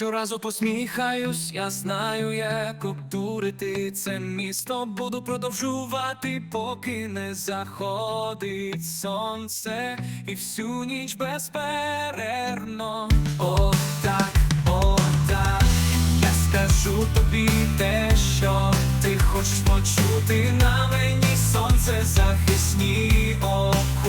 Щоразу посміхаюсь, я знаю, як обдурити це місто. Буду продовжувати, поки не заходить сонце, і всю ніч безперервно. О, так, о, так, я скажу тобі те, що ти хочеш почути на мені сонце захисні окуляри,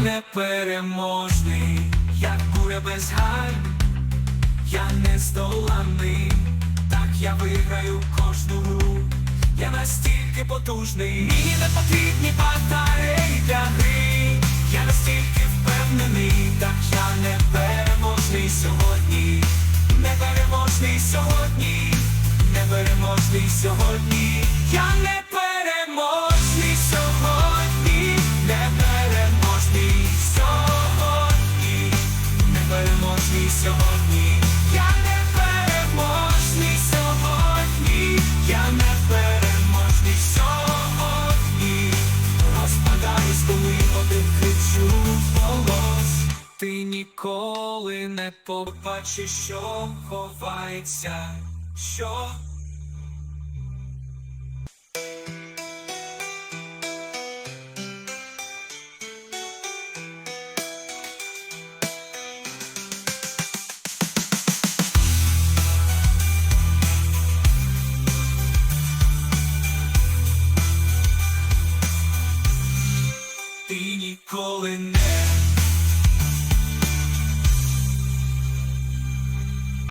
непереможний, як буря без гань. Я не здоланий, так я виграю кожну гру. Я настільки потужний, мені не потрібні батареї для гри. Я настільки впевнений, так я не переможний сьогодні, не переможний сьогодні, не переможний сьогодні. Я не ніколи не побачиш, що ховається, що. Ти ніколи не